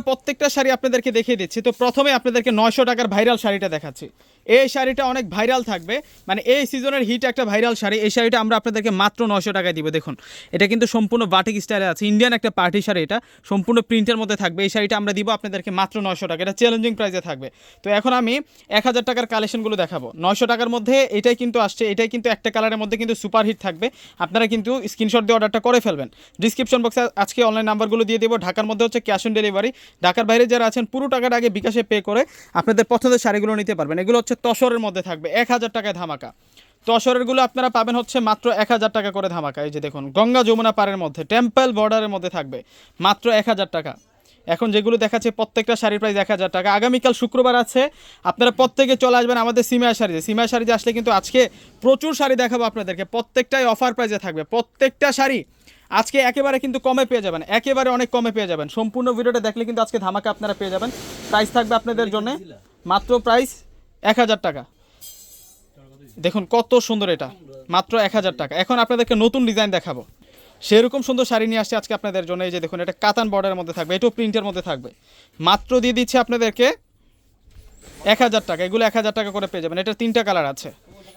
প্রত্যেকটা শাড়ি আপনাদেরকে দেখিয়ে দিচ্ছি। তো প্রথমে আপনাদেরকে নয়শো টাকার ভাইরাল শাড়িটা দেখাচ্ছি। এই শাড়িটা অনেক ভাইরাল থাকবে। মানে এই সিজনের হিট একটা ভাইরাল শাড়ি। এই শাড়িটা আমরা আপনাদেরকে মাত্র নশো টাকায় দিব, দেখুন। এটা কিন্তু সম্পূর্ণ বাটিক স্টাইলে আছে। ইন্ডিয়ান একটা পার্টি শাড়ি এটা। সম্পূর্ণ প্রিন্টের মধ্যে থাকবে। এই শাড়িটা আমরা দিব আপনাদেরকে মাত্র নশো টাকা। এটা চ্যালেঞ্জিং প্রাইসে থাকবে। তো এখন আমি এক হাজার টাকার কালেকশনগুলো দেখাবো। নশো টাকার মধ্যে এটাই কিন্তু আসছে। এটাই কিন্তু একটা কালারের মধ্যে কিন্তু সুপার হিট থাকবে। আপনারা কিন্তু স্ক্রিনশট দিয়ে অর্ডারটা করে ফেলবেন। ডিসক্রিপশন বক্সে আজকে অনলাইন নাম্বারগুলো দিয়ে দেবো। ঢাকার মধ্যে হচ্ছে ক্যাশ অন ডেলিভারি ঢাকার বাইরে যারা আছেন, পুরো টাকাটা আগে বিকাশে পে করে আপনাদের পছন্দের শাড়িগুলো নিতে পারবেন। এগুলো হচ্ছে তসরের মধ্যে থাকবে, এক হাজার টাকায় ধামাকা। তসরেরগুলো আপনারা পাবেন হচ্ছে মাত্র এক হাজার টাকা করে ধামাকা। এই যে দেখুন, গঙ্গা যমুনা পাড়ের মধ্যে, টেম্পল বর্ডারের মধ্যে থাকবে, মাত্র এক হাজার টাকা। এখন যেগুলো দেখাচ্ছে, প্রত্যেকটা শাড়ির প্রাইস এক হাজার টাকা। আগামীকাল শুক্রবার আছে, আপনারা প্রত্যেকে চলে আসবেন আমাদের সিমিয়া শাড়িতে। সিমিয়া শাড়িতে আসলে কিন্তু আজকে প্রচুর শাড়ি দেখাবো আপনাদেরকে। প্রত্যেকটাই অফার প্রাইজে থাকবে। প্রত্যেকটা শাড়ি আজকে একেবারে কিন্তু কমে পেয়ে যাবেন, একেবারে অনেক কমে পেয়ে যাবেন। সম্পূর্ণ ভিডিওটা দেখলে কিন্তু আজকে ধামাকা আপনারা পেয়ে যাবেন। প্রাইস থাকবে আপনাদের জন্য, মাত্র প্রাইস এক হাজার টাকা। দেখুন কত সুন্দর এটা। মাত্র এক হাজার টাকা। এখন আপনাদেরকে নতুন ডিজাইন দেখাবো। সেরকম সুন্দর শাড়ি নিয়ে আসছে আজকে আপনাদের জন্য। এই যে দেখুন, এটা কাতান বর্ডারের মধ্যে থাকবে। এটাও প্রিন্টের মধ্যে থাকবে। মাত্র দিয়ে দিচ্ছে আপনাদেরকে এক হাজার টাকা। এগুলো এক হাজার টাকা করে পেয়ে যাবেন। এটার তিনটা কালার আছে।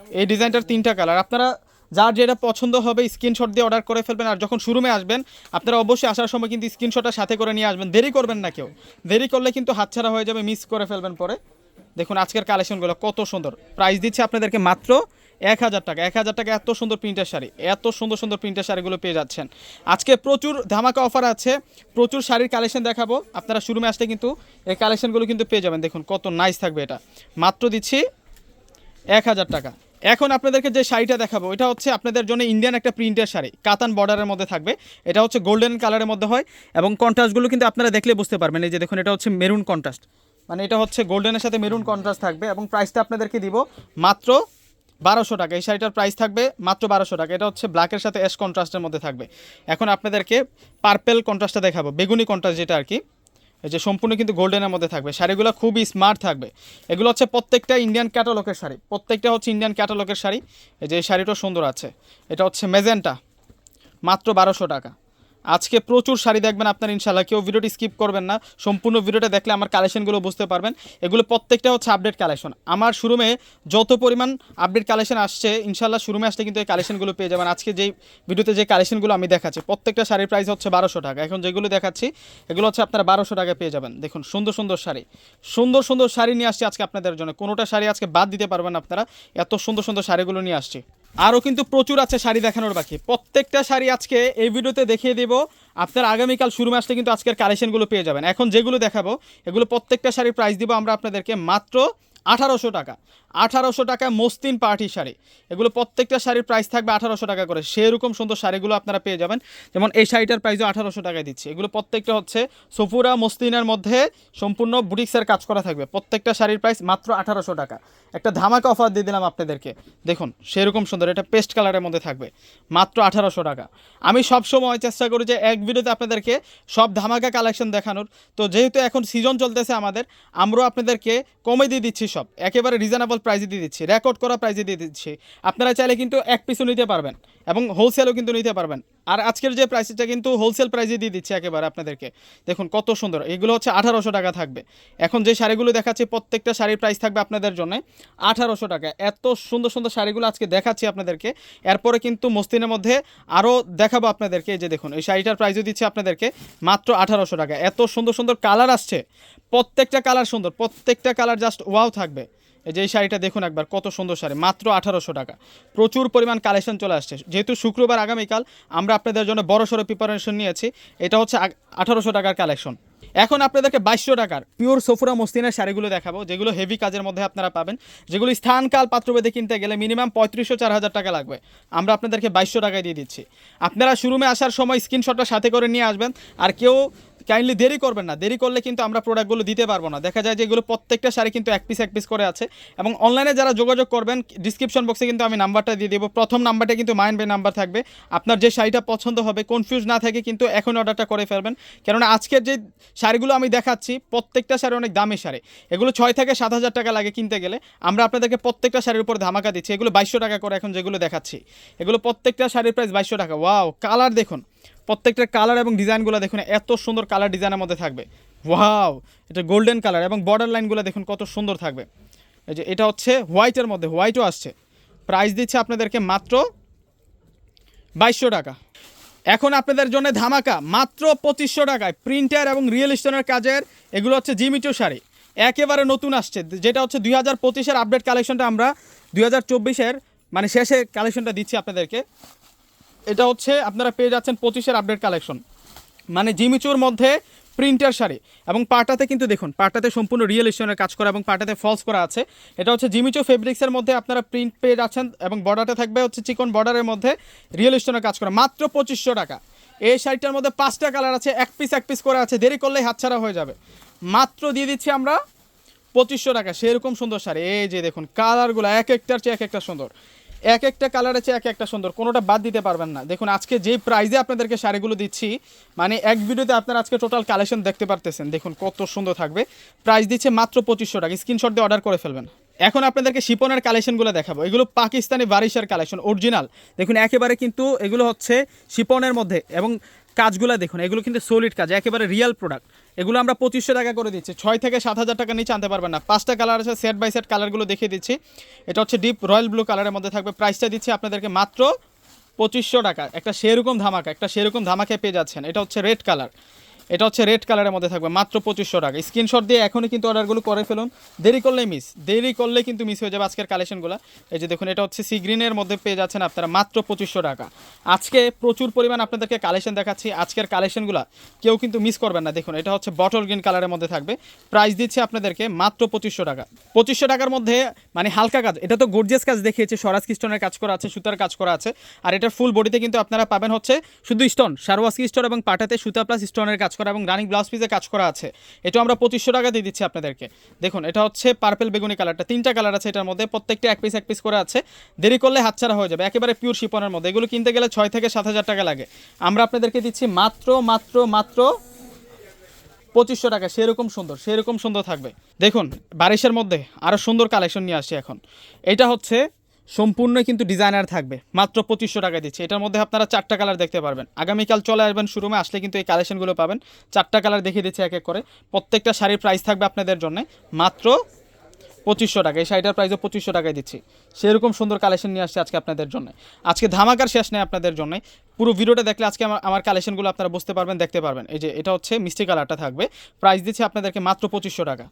এই ডিজাইনটার তিনটা কালার। আপনারা যার যেটা পছন্দ হবে স্ক্রিনশট দিয়ে অর্ডার করে ফেলবেন। আর যখন শুরুমে আসবেন, আপনারা অবশ্যই আসার সময় কিন্তু স্ক্রিনশটটা সাথে করে নিয়ে আসবেন। দেরি করবেন না কেউ। দেরি করলে কিন্তু হাতছাড়া হয়ে যাবে মিস করে ফেলবেন পরে। দেখুন আজকের কালেকশনগুলো কত সুন্দর। প্রাইস দিচ্ছে আপনাদেরকে মাত্র এক হাজার টাকা। এক হাজার টাকা এত সুন্দর প্রিন্টের শাড়ি, এত সুন্দর সুন্দর প্রিন্টের শাড়িগুলো পেয়ে যাচ্ছেন। আজকে প্রচুর ধামাকা অফার আছে, প্রচুর শাড়ির কালেকশন দেখাবো। আপনারা শুরুমে আসলে কিন্তু এই কালেকশনগুলো কিন্তু পেয়ে যাবেন। দেখুন কত নাইস থাকবে এটা। মাত্র দিচ্ছি এক হাজার টাকা। এখন আপনাদেরকে যে শাড়িটা দেখাবো, এটা হচ্ছে আপনাদের জন্য ইন্ডিয়ান একটা প্রিন্টের শাড়ি। কাতান বর্ডারের মধ্যে থাকবে। এটা হচ্ছে গোল্ডেন কালারের মধ্যে হয় এবং কন্ট্রাস্টগুলো কিন্তু আপনারা দেখলে বুঝতে পারবেন। এই যে দেখুন, এটা হচ্ছে মেরুন কন্ট্রাস্ট মানে এটা হচ্ছে গোল্ডেনের সাথে মেরুন কন্ট্রাস্ট থাকবে এবং প্রাইসটা আপনাদেরকে দিব মাত্র বারোশো টাকা। এই শাড়িটার প্রাইস থাকবে মাত্র বারোশো টাকা। এটা হচ্ছে ব্ল্যাকের সাথে অ্যাশ কন্ট্রাস্টের মধ্যে থাকবে। এখন আপনাদেরকে পার্পেল কন্ট্রাস্টটা দেখাবো, বেগুনি কন্ট্রাস্ট যেটা আর কি যে সম্পূর্ণ কিন্তু গোল্ডেনের মধ্যে থাকবে। শাড়িগুলো খুবই স্মার্ট থাকবে। এগুলো হচ্ছে প্রত্যেকটা ইন্ডিয়ান ক্যাটালগের শাড়ি। প্রত্যেকটা হচ্ছে ইন্ডিয়ান ক্যাটালগের শাড়ি। এই যে এই শাড়িটা সুন্দর আছে। এটা হচ্ছে মেজেন্টা মাত্র বারোশো টাকা। আজকে প্রচুর শাড়ি দেখবেন আপনার ইনশাল্লাহ কেউ ভিডিওটি স্কিপ করবেন না। সম্পূর্ণ ভিডিওটা দেখলে আমার কালেকশনগুলো বুঝতে পারবেন। এগুলো প্রত্যেকটা হচ্ছে আপডেট কালেকশন আমার শুরুমে যত পরিমাণ আপডেট কালেকশন আসছে ইনশাল্লাহ শুরুমে আসলে কিন্তু এই কালেকশনগুলো পেয়ে যাবেন। আজকে যেই ভিডিওতে যে কালেকশনগুলো আমি দেখাচ্ছি, প্রত্যেকটা শাড়ির প্রাইস হচ্ছে বারোশো টাকা। এখন যেগুলো দেখাচ্ছি, এগুলো হচ্ছে আপনারা বারোশো টাকায় পেয়ে যাবেন। দেখুন, সুন্দর সুন্দর শাড়ি। সুন্দর সুন্দর শাড়ি নিয়ে আসছি আজকে আপনাদের জন্য। কোনোটা শাড়ি আজকে বাদ দিতে পারবেন আপনারা। এত সুন্দর সুন্দর শাড়িগুলো নিয়ে আসছি। আরও কিন্তু প্রচুর আছে শাড়ি দেখানোর বাকি। প্রত্যেকটা শাড়ি আজকে এই ভিডিওতে দেখিয়ে দেব। আপনার আগামীকাল শুরু আসলে কিন্তু আজকের কালেকশনগুলো পেয়ে যাবেন। এখন যেগুলো দেখাবো, এগুলো প্রত্যেকটা শাড়ির প্রাইস দিব আমরা আপনাদেরকে মাত্র আঠারোশো টাকা। আঠারোশো টাকা মস্তিন পার্টি শাড়ি। এগুলো প্রত্যেকটা শাড়ির প্রাইস থাকবে আঠারোশো টাকা করে। সেরকম সুন্দর শাড়িগুলো আপনারা পেয়ে যাবেন। যেমন এই শাড়িটার প্রাইসও আঠারোশো টাকায় দিচ্ছি। এগুলো প্রত্যেকটা হচ্ছে সফুরা মস্তিনের মধ্যে সম্পূর্ণ বুটিক্সের কাজ করা থাকবে। প্রত্যেকটা শাড়ির প্রাইস মাত্র আঠারোশো টাকা। একটা ধামাকা অফার দিয়ে দিলাম আপনাদেরকে। দেখুন, সেরকম সুন্দর। এটা পেস্ট কালারের মধ্যে থাকবে। মাত্র আঠারোশো টাকা। আমি সব সময় চেষ্টা করি যে এক ভিডিওতে আপনাদেরকে সব ধামাকা কালেকশন দেখানোর। তো যেহেতু এখন সিজন চলতেছে আমাদের, আমরাও আপনাদেরকে কমে দিয়ে দিচ্ছি সব। একেবারে রিজনেবল প্রাইসে দিয়ে দিচ্ছি রেকর্ড করা প্রাইসে দিয়ে দিচ্ছি। আপনারা চাইলে কিন্তু এক পিসও নিতে পারবেন এবং হোলসেলও কিন্তু নিতে পারবেন। আর আজকের যে প্রাইসটা কিন্তু হোলসেল প্রাইসে দিয়ে দিচ্ছি একেবারে আপনাদেরকে। দেখুন কত সুন্দর, এগুলো হচ্ছে আঠারোশো টাকা থাকবে। এখন যে শাড়িগুলো দেখাচ্ছি, প্রত্যেকটা শাড়ির প্রাইস থাকবে আপনাদের জন্য আঠারোশো টাকা। এত সুন্দর সুন্দর শাড়িগুলো আজকে দেখাচ্ছি আপনাদেরকে। এরপরে কিন্তু মস্তিনের মধ্যে আরও দেখাবো আপনাদেরকে। এই যে দেখুন, এই শাড়িটার প্রাইজও দিচ্ছি আপনাদেরকে মাত্র আঠারোশো টাকা। এত সুন্দর সুন্দর কালার আসছে। প্রত্যেকটা কালার সুন্দর, প্রত্যেকটা কালার জাস্ট ওয়াও থাকবে। এই যে এই শাড়িটা দেখুন একবার, কত সুন্দর শাড়ি, মাত্র আঠারোশো টাকা। প্রচুর পরিমাণ কালেকশন চলে আসছে। যেহেতু শুক্রবার আগামীকাল, আমরা আপনাদের জন্য বড় সড়ো প্রিপারেশন নিয়েছি। এটা হচ্ছে আঠারোশো টাকার কালেকশন। এখন আপনাদেরকে বাইশশো টাকার পিওর সফুরা মস্তিনের শাড়িগুলো দেখাবো, যেগুলো হেভি কাজের মধ্যে আপনারা পাবেন। যেগুলো স্থানকাল পাত্রবেদে কিনতে গেলে মিনিমাম পঁয়ত্রিশশো চার হাজার টাকা লাগবে। আমরা আপনাদেরকে বাইশশো টাকায় দিয়ে দিচ্ছি। আপনারা শুরুমে আসার সময় স্ক্রিনশটটা সাথে করে নিয়ে আসবেন। আর কেউ কাইন্ডলি দেরি করবেন না। দেরি করলে কিন্তু আমরা প্রোডাক্টগুলো দিতে পারব না। দেখা যায় যে এগুলো প্রত্যেকটা শাড়ি কিন্তু এক পিস এক পিস করে আছে। এবং অনলাইনে যারা যোগাযোগ করবেন ডিসক্রিপশন বক্সে কিন্তু আমি নাম্বারটা দিয়ে দেবো। প্রথম নাম্বারটা কিন্তু মাইন বে নাম্বার থাকবে। আপনার যে শাড়িটা পছন্দ হবে কনফিউজ না থাকে কিন্তু এখন অর্ডারটা করে ফেলবেন। কেননা আজকের যে শাড়িগুলো আমি দেখাচ্ছি, প্রত্যেকটা শাড়ি অনেক দামি শাড়ি। এগুলো ছয় থেকে সাত হাজার টাকা লাগে কিনতে গেলে। আমরা আপনাদেরকে প্রত্যেকটা শাড়ির উপর ধামাকা দিচ্ছি। এগুলো বাইশশো টাকা করে এখন যেগুলো দেখাচ্ছি। এগুলো প্রত্যেকটা শাড়ির প্রাইস বাইশশো টাকা। ওয়াও কালার দেখুন। প্রত্যেকটা কালার এবং ডিজাইনগুলো দেখুন, এত সুন্দর কালার ডিজাইনের মধ্যে থাকবে। ওয়াও এটা গোল্ডেন কালার এবং বর্ডার লাইনগুলো দেখুন, কত সুন্দর থাকবে। এই যে এটা হচ্ছে হোয়াইটের মধ্যে হোয়াইটও আসছে। প্রাইস দিচ্ছে আপনাদেরকে মাত্র বাইশশো টাকা। এখন আপনাদের জন্য ধামাকা, মাত্র পঁচিশশো টাকায় প্রিন্টার এবং রিয়েল স্টোনের কাজের, এগুলো হচ্ছে জিমিটো শাড়ি। একেবারে নতুন আসছে, যেটা হচ্ছে দুই হাজার পঁচিশের আপডেট কালেকশনটা আমরা দুই হাজার চব্বিশের মানে শেষে কালেকশনটা দিচ্ছি আপনাদেরকে। এটা হচ্ছে আপনারা পেয়ে যাচ্ছেন পঁচিশের আপডেট কালেকশন মানে জিমিচুর মধ্যে প্রিন্টার শাড়ি এবং পাটাতে কিন্তু দেখুন, পাটাতে সম্পূর্ণ রিয়েল স্টোনের কাজ করা এবং পাটাতে ফলস করা আছে। এটা হচ্ছে জিমিচো ফেব্রিক্সের মধ্যে আপনারা প্রিন্ট পেয়ে যাচ্ছেন এবং বর্ডারটা থাকবে হচ্ছে চিকন বর্ডারের মধ্যে রিয়েল স্টোনের কাজ করা। মাত্র পঁচিশশো টাকা। এই শাড়িটার মধ্যে পাঁচটা কালার আছে, এক পিস এক পিস করে আছে, দেরি করলেই হাতছাড়া হয়ে যাবে। মাত্র দিয়ে দিচ্ছি আমরা পঁচিশশো টাকা। সেরকম সুন্দর শাড়ি। এই যে দেখুন কালারগুলো এক একটার চেয়ে এক একটা সুন্দর। এক একটা কালার আছে এক একটা সুন্দর, কোনোটা বাদ দিতে পারবেন না। দেখুন, আজকে যে প্রাইজে আপনাদেরকে শাড়িগুলো দিচ্ছি মানে এক ভিডিওতে আপনারা আজকে টোটাল কালেকশন দেখতে পারতেছেন। দেখুন, কত সুন্দর থাকবে। প্রাইস দিচ্ছে মাত্র পঁচিশশো টাকা। স্ক্রিনশট দিয়ে অর্ডার করে ফেলবেন। এখন আপনাদেরকে শিপনের কালেকশনগুলো দেখাবো। এগুলো পাকিস্তানি বারিশার কালেকশন অরিজিনাল দেখুন, একেবারে কিন্তু এগুলো হচ্ছে শিপনের মধ্যে এবং কাজগুলো দেখুন, এগুলো কিন্তু সলিড কাজ, একেবারে রিয়েল প্রোডাক্ট এগুলো আমরা পঁচিশশো টাকা করে দিচ্ছি। ছয় থেকে সাত হাজার টাকা নিচে আনতে পারবেন না। পাঁচটা কালার আছে সেট বাই সেট কালারগুলো দেখিয়ে দিচ্ছি। এটা হচ্ছে ডিপ রয়্যাল ব্লু কালারের মধ্যে থাকবে। প্রাইসটা দিচ্ছি আপনাদেরকে মাত্র পঁচিশশো টাকা। একটা সেরকম ধামাকা, একটা সেরকম ধামাকে পেয়ে যাচ্ছেন। এটা হচ্ছে রেড কালার এটা হচ্ছে রেড কালারের মধ্যে থাকবে, মাত্র পঁচিশশো টাকা। স্ক্রিনশট দিয়ে এখনই কিন্তু অর্ডারগুলো করে ফেলুন। দেরি করলেই মিস দেরি করলে কিন্তু মিস হয়ে যাবে আজকের কালেকশনগুলো এই যে দেখুন, এটা হচ্ছে সি গ্রিনের মধ্যে পেয়ে যাচ্ছেন আপনারা, মাত্র পঁচিশশো টাকা। আজকে প্রচুর পরিমাণ আপনাদেরকে কালেকশন দেখাচ্ছি, আজকের কালেকশনগুলো কেউ কিন্তু মিস করবেন না। দেখুন, এটা হচ্ছে বটল গ্রিন কালারের মধ্যে থাকবে। প্রাইস দিচ্ছে আপনাদেরকে, মাত্র পঁচিশশো টাকা। পঁচিশশো টাকার মধ্যে মানে হালকা কাজ, এটা তো গর্জিয়াস কাজ দেখিয়েছে, স্বরাজ স্টোনের কাজ করা আছে, সুতার কাজ করা আছে। আর এটার ফুল বডিতে কিন্তু আপনারা পাবেন হচ্ছে শুধু স্টোন সারওয়াস্কি স্টোন এবং পাটাতে সুতা প্লাস স্টোনের কাজ করা এবং রানিং ব্লাউজ পিসে কাজ করা আছে। এটা আমরা পঁচিশশো টাকা দিয়ে দিচ্ছি আপনাদেরকে। দেখুন, এটা হচ্ছে পার্পেল বেগুনি কালারটা তিনটা কালার আছে এটার মধ্যে, প্রত্যেকটা এক পিস এক পিস করে আছে। দেরি করলে হাতছাড়া হয়ে যাবে। একেবারে পিওর শিপনের মধ্যে। এগুলো কিনতে গেলে ছয় থেকে সাত হাজার টাকা লাগে। আমরা আপনাদেরকে দিচ্ছি মাত্র মাত্র মাত্র পঁচিশশো টাকা। সেরকম সুন্দর সেরকম সুন্দর থাকবে। দেখুন, বারিশের মধ্যে আরও সুন্দর কালেকশন নিয়ে আসছি এখন। এটা হচ্ছে সম্পূর্ণ কিন্তু ডিজাইনার থাকবে। মাত্র পঁচিশশো টাকা দিচ্ছে। এটার মধ্যে আপনারা চারটা কালার দেখতে পারবেন। আগামীকাল চলে আসবেন শোরুমে আসলে কিন্তু এই কালেকশনগুলো পাবেন। চারটা কালার দেখিয়ে দিচ্ছে এক এক করে। প্রত্যেকটা শাড়ির প্রাইস থাকবে আপনাদের জন্য। মাত্র পঁচিশশো টাকা, এই শাড়িটার প্রাইসও পঁচিশশো টাকায় দিচ্ছি। সেরকম সুন্দর কালেকশন নিয়ে আসছে আজকে আপনাদের জন্য। আজকে ধামাকার শেষ নেই আপনাদের জন্য। পুরো ভিডিওটা দেখলে আজকে আমার আমার কালেকশনগুলো আপনারা বুঝতে পারবেন, দেখতে পারবেন। এই যে এটা হচ্ছে মিষ্টি কালারটা থাকবে। প্রাইস দিচ্ছে আপনাদেরকে মাত্র পঁচিশশো টাকা।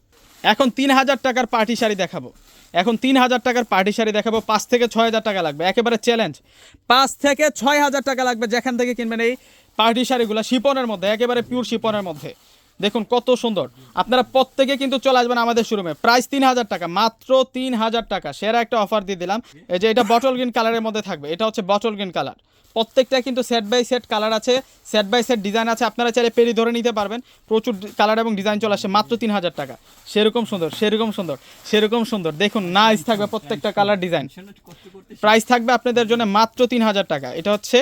এখন তিন হাজার টাকার পার্টি শাড়ি দেখাবো। এখন তিন হাজার টাকার পার্টি শাড়ি দেখাবো। পাঁচ থেকে ছয় হাজার টাকা লাগবে। একেবারে চ্যালেঞ্জ পাঁচ থেকে ছয় হাজার টাকা লাগবে যেখান থেকে কিনবেন এই পার্টি শাড়িগুলো শিপনের মধ্যে, একেবারে পিওর শিপনের মধ্যে। দেখুন কত সুন্দর। আপনারা প্রত্যেকে কিন্তু চলে আসবেন আমাদের শোরুমে প্রাইস তিন হাজার টাকা, মাত্র তিন হাজার টাকা। সেরা একটা অফার দিয়ে দিলাম। এই যে এটা বটল গ্রিন কালারের মধ্যে থাকবে। এটা হচ্ছে বটল গ্রিন কালার প্রত্যেকটা কিন্তু সেট বাই সেট কালার আছে সেট বাই সেট ডিজাইন আছে। আপনারা চাইলে পেরি ধরে নিতে পারবেন। প্রচুর কালার এবং ডিজাইন চলে আসে, মাত্র তিন হাজার টাকা। সেরকম সুন্দর সেরকম সুন্দর সেরকম সুন্দর। দেখুন নাইস থাকবে প্রত্যেকটা কালার ডিজাইন প্রাইস থাকবে আপনাদের জন্য মাত্র তিন হাজার টাকা। এটা হচ্ছে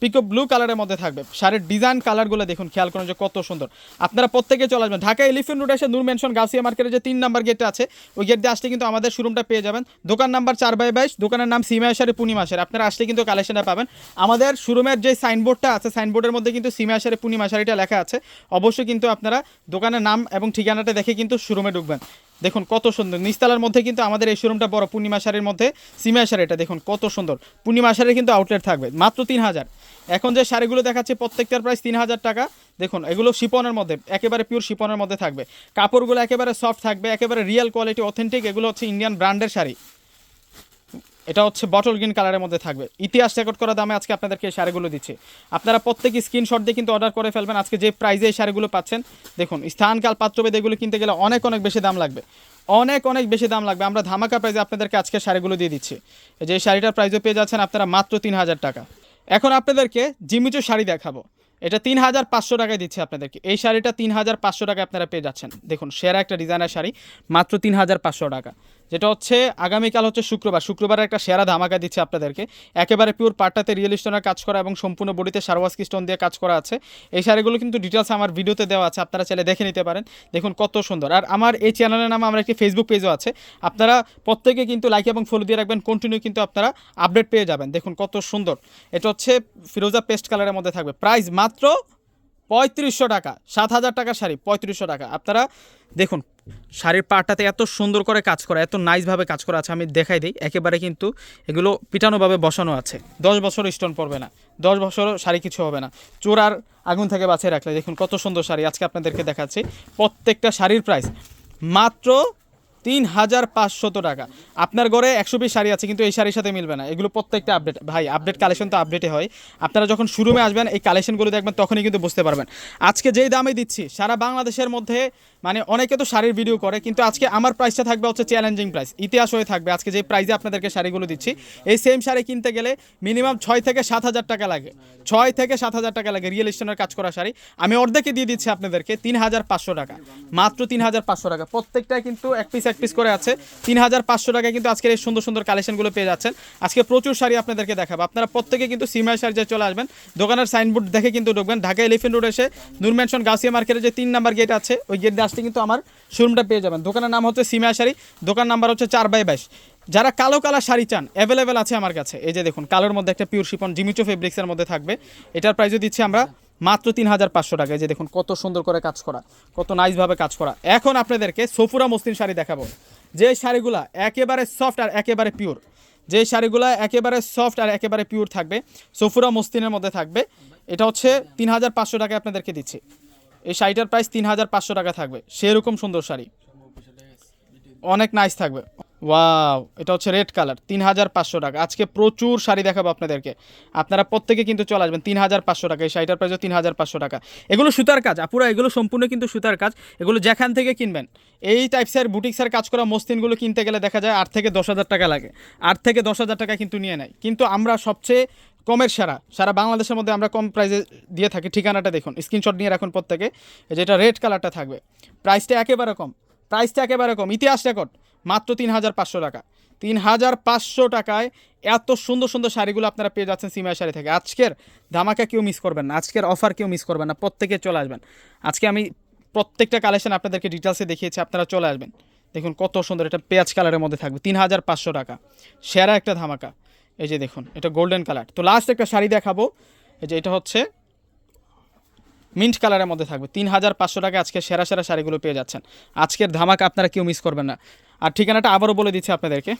পিকো ব্লু কালারের মধ্যে থাকবে। শাড়ির ডিজাইন কালারগুলো দেখুন, খেয়াল করুন যে কত সুন্দর। আপনারা প্রত্যেকে চলে আসবেন। ঢাকা এলিফেন্ট রোড এসে নূর মেনশন গাউসিয়া মার্কেটে যে তিন নাম্বার গেটে আছে, ওই গেট দিয়ে আসলে কিন্তু আমাদের শোরুমটা পেয়ে যাবেন। দোকান নাম্বার চার বাই বাইশ, দোকানের নাম সিমায়া শাড়ি পূর্ণিমা শাড়ি আপনারা আসলে কিন্তু কালেকশনটা পাবেন। আমাদের শোরুমের যে সাইনবোর্ডটা আছে সাইনবোর্ডের মধ্যে কিন্তু সিমায়া শাড়ি পূর্ণিমা শাড়িটা লেখা আছে। অবশ্যই কিন্তু আপনারা দোকানের নাম এবং ঠিকানাটা দেখে কিন্তু শোরুমে ঢুকবেন। দেখুন কত সুন্দর। নিস্তালার মধ্যে কিন্তু আমাদের এই শোরুমটা বড়, পূর্ণিমা শাড়ির মধ্যে সিমিয়া শাড়িটা দেখুন কত সুন্দর। পূর্ণিমা শাড়ির কিন্তু আউটলেট থাকবে, মাত্র তিন হাজার এখন যে শাড়িগুলো দেখাচ্ছে প্রত্যেকটার প্রাইস তিন হাজার টাকা। দেখুন, এগুলো শিপনের মধ্যে, একেবারে পিওর শিপনের মধ্যে থাকবে। কাপড়গুলো একেবারে সফট থাকবে, একেবারে রিয়েল কোয়ালিটি অথেন্টিক এগুলো হচ্ছে ইন্ডিয়ান ব্র্যান্ডের শাড়ি। এটা হচ্ছে বটল গ্রিন কালারের মধ্যে থাকবে। ইতিহাস রেকর্ড করা দামে আজকে আপনাদেরকে এই শাড়িগুলো দিচ্ছে। আপনারা প্রত্যেকে স্ক্রিনশট দিয়ে কিন্তু অর্ডার করে ফেলবেন। আজকে যে প্রাইজে এই শাড়িগুলো পাচ্ছেন, দেখুন স্থানকাল পাত্রভেদ এগুলো কিনতে গেলে অনেক অনেক বেশি দাম লাগবে। অনেক অনেক বেশি দাম লাগবে। আমরা ধামাকা প্রাইজে আপনাদেরকে আজকে শাড়িগুলো দিয়ে দিচ্ছি। যে শাড়িটার প্রাইজও পেয়ে যাচ্ছেন আপনারা মাত্র তিন হাজার টাকা। এখন আপনাদেরকে জিমিচু শাড়ি দেখাবো। এটা তিন হাজার পাঁচশো টাকায় দিচ্ছে আপনাদেরকে। এই শাড়িটা তিন হাজার পাঁচশো টাকায় আপনারা পেয়ে যাচ্ছেন। দেখুন, সেরা একটা ডিজাইনার শাড়ি, মাত্র তিন হাজার পাঁচশো টাকা। যেটা হচ্ছে আগামীকাল হচ্ছে শুক্রবার। শুক্রবারে একটা সেরা ধামাকা দিচ্ছে আপনাদেরকে। একেবারে পিওর পাটটাতে রিয়েল স্টোনের কাজ করা এবং সম্পূর্ণ বডিতে সারওয়াস্কি স্টোন দিয়ে কাজ করা আছে। এই শাড়িগুলো কিন্তু ডিটেলস আমার ভিডিওতে দেওয়া আছে, আপনারা চাইলে দেখে নিতে পারেন। দেখুন কত সুন্দর। আর আমার এই চ্যানেলের নামে আমার একটি ফেসবুক পেজও আছে। আপনারা প্রত্যেকে কিন্তু লাইক এবং ফলো দিয়ে রাখবেন। কন্টিনিউ কিন্তু আপনারা আপডেট পেয়ে যাবেন। দেখুন কত সুন্দর। এটা হচ্ছে ফিরোজা পেস্ট কালারের মধ্যে থাকবে। প্রাইস মাত্র পঁয়ত্রিশশো টাকা। সাত হাজার টাকার শাড়ি, পঁয়ত্রিশশো টাকা। আপনারা দেখুন শাড়ির পাটটাতে এত সুন্দর করে কাজ করা, এত নাইসভাবে কাজ করা আছে, আমি দেখাই দিই। একেবারে কিন্তু এগুলো পিটানোভাবে বসানো আছে। দশ বছর স্টোন পড়বে না। দশ বছরও শাড়ি কিছু হবে না। চোরার আগুন থেকে বাঁচিয়ে রাখলে, দেখুন কত সুন্দর শাড়ি আজকে আপনাদেরকে দেখাচ্ছি। প্রত্যেকটা শাড়ির প্রাইস মাত্র তিন হাজার পাঁচশত টাকা। আপনার ঘরে একশো পিস শাড়ি আছে, কিন্তু এই শাড়ির সাথে মিলবে না। এগুলো প্রত্যেকটা আপডেট ভাই আপডেট কালেকশন তো আপডেটে হয়। আপনারা যখন শুরুমে আসবেন, এই কালেকশনগুলো দেখবেন, তখনই কিন্তু বুঝতে পারবেন। আজকে যেই দামে দিচ্ছি, সারা বাংলাদেশের মধ্যে মানে অনেকে তো শাড়ির ভিডিও করে, কিন্তু আজকে আমার প্রাইসটা থাকবে হচ্ছে চ্যালেঞ্জিং প্রাইস ইতিহাস হয়ে থাকবে। আজকে যে প্রাইসে আপনাদেরকে শাড়িগুলো দিচ্ছি, এই সেম শাড়ি কিনতে গেলে মিনিমাম ছয় থেকে সাত হাজার টাকা লাগে। ছয় থেকে সাত হাজার টাকা লাগে রিয়েল স্টোনের কাজ করা শাড়ি। আমি অর্ধেকে দিয়ে দিচ্ছি আপনাদেরকে তিন হাজার পাঁচশো টাকা। মাত্র তিন হাজার পাঁচশো টাকা। প্রত্যেকটাই কিন্তু এক পিস এক পিস করে আছে। তিন হাজার পাঁচশো টাকায় কিন্তু আজকের এই সুন্দর সুন্দর কালেকশনগুলো পেয়ে যাচ্ছেন। আজকে প্রচুর শাড়ি আপনাদেরকে দেখাবো। আপনারা প্রত্যেকে কিন্তু সিমাই শাড়িতে চলে আসবেন, দোকানের সাইনবোর্ড দেখে কিন্তু ঢুকবেন। ঢাকা এলিফেন্ট রোড এসে নূর ম্যানশন গাউসিয়া মার্কেটের যে তিন নাম্বার গেট আছে, ওই গেট দিয়ে আসতে কিন্তু আমার শোরুমটা পেয়ে যাবেন। দোকানের নাম হচ্ছে সিমাই শাড়ি, দোকান নাম্বার হচ্ছে চার বাই বাইশ। যারা কালো কালার শাড়ি চান অ্যাভেলেবেল আছে আমার কাছে। এই যে দেখুন, কালোর মধ্যে একটা পিওর শিপন জিমিচো ফেব্রিক্সের মধ্যে থাকবে। এটার প্রাইসও দিচ্ছি আমরা মাত্র তিন হাজার পাঁচশো টাকা। যে দেখুন, কত সুন্দর করে কাজ করা, কত নাইসভাবে কাজ করা। এখন আপনাদেরকে সফুরা মসলিন শাড়ি দেখাবো। যে শাড়িগুলা একেবারে সফট আর একেবারে পিওর যে শাড়িগুলো একেবারে সফট আর একেবারে পিওর থাকবে, সফুরা মস্তিনের মধ্যে থাকবে। এটা হচ্ছে তিন হাজার পাঁচশো টাকা আপনাদেরকে দিচ্ছি। এই শাড়িটার প্রাইস তিন হাজার পাঁচশো টাকা থাকবে। সেরকম সুন্দর শাড়ি। অনেক নাইস থাকবে। ওয়াও এটা হচ্ছে রেড কালার তিন হাজার পাঁচশো টাকা। আজকে প্রচুর শাড়ি দেখাবো আপনাদেরকে। আপনারা প্রত্যেকে কিন্তু চলে আসবেন তিন হাজার পাঁচশো টাকা। এই শাড়িটার প্রাইসও তিন হাজার পাঁচশো টাকা। এগুলো সুতার কাজ, আপুরা, এগুলো সম্পূর্ণ কিন্তু সুতার কাজ। এগুলো যেখান থেকে কিনবেন, এই টাইপসের বুটিক্সের কাজ করা মস্তিনগুলো কিনতে গেলে দেখা যায় আট থেকে দশ হাজার টাকা লাগে। আট থেকে দশ হাজার টাকা কিন্তু নিয়ে নেয়। কিন্তু আমরা সবচেয়ে কমের সারা সারা বাংলাদেশের মধ্যে আমরা কম প্রাইসে দিয়ে থাকি। ঠিকানাটা দেখুন স্ক্রিনশট নিয়ে রাখুন প্রত্যেকে যেটা রেড কালারটা থাকবে। প্রাইসটা একেবারে কম প্রাইসটা একেবারে কম। ইতিহাস রেকর্ড মাত্র তিন হাজার পাঁচশো টাকা। তিন হাজার পাঁচশো টাকায় এত সুন্দর সুন্দর শাড়িগুলো আপনারা পেয়ে যাচ্ছেন সিমাই শাড়ি থেকে। আজকের ধামাকা কেউ মিস করবেন না, আজকের অফার কেউ মিস করবেন না, প্রত্যেকে চলে আসবেন। আজকে আমি প্রত্যেকটা কালেকশন আপনাদেরকে ডিটেলসে দেখিয়েছি, আপনারা চলে আসবেন। দেখুন কত সুন্দর এটা পেঁয়াজ কালারের মধ্যে থাকবে, তিন হাজার পাঁচশো টাকা। সেরা একটা ধামাকা। এই যে দেখুন, এটা গোল্ডেন কালার তো লাস্ট একটা শাড়ি দেখাবো। এই যে এটা হচ্ছে মিন্ট কালারের মধ্যে থাকবে। তিন হাজার পাঁচশো টাকা আজকে সেরা সেরা শাড়িগুলো পেয়ে যাচ্ছেন। আজকের ধামাকা আপনারা কেউ মিস করবেন না। আর ঠিকানাটা আবারও বলে দিচ্ছি আপনাদেরকে।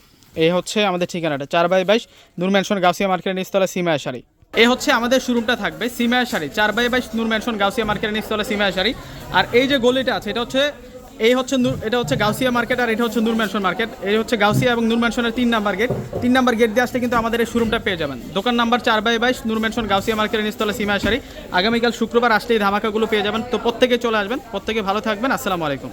এই হচ্ছে আমাদের ঠিকানাটা। চার বাই বাইশ, নূর ম্যানশন গাউসিয়া মার্কেটের নিচতলা, সিমায়া শাড়ি। এই হচ্ছে আমাদের শোরুমটা থাকবে, সিমায়া শাড়ি। চার বাই বাইশ, নূর ম্যানশন গাউসিয়া মার্কেটের নিচতলা, সিমায়া শাড়ি। আর এই যে গলিটা আছে, এটা হচ্ছে এই হচ্ছে এটা হচ্ছে গাউসিয়া মার্কেট আর এটা হচ্ছে নুরম্যানশন মার্কেট। এই হচ্ছে গাউসিয়া এবং নুরম্যানশনের তিন নাম্বার গেট। তিন নাম্বার গেট দিয়ে আসলে কিন্তু আমাদের এই শোরুমটা পেয়ে যাবেন। দোকান নাম্বার চার বাই বাইশ নুরম্যানশন গাউসিয়া মার্কেটের নিস্তলা সীমা সারি আগামীকাল শুক্রবার আসলে এই ধামাকাগুলো পেয়ে যাবেন। তো প্রত্যেকে চলে আসবেন। প্রত্যেকে ভালো থাকবেন। আসসালামু আলাইকুম।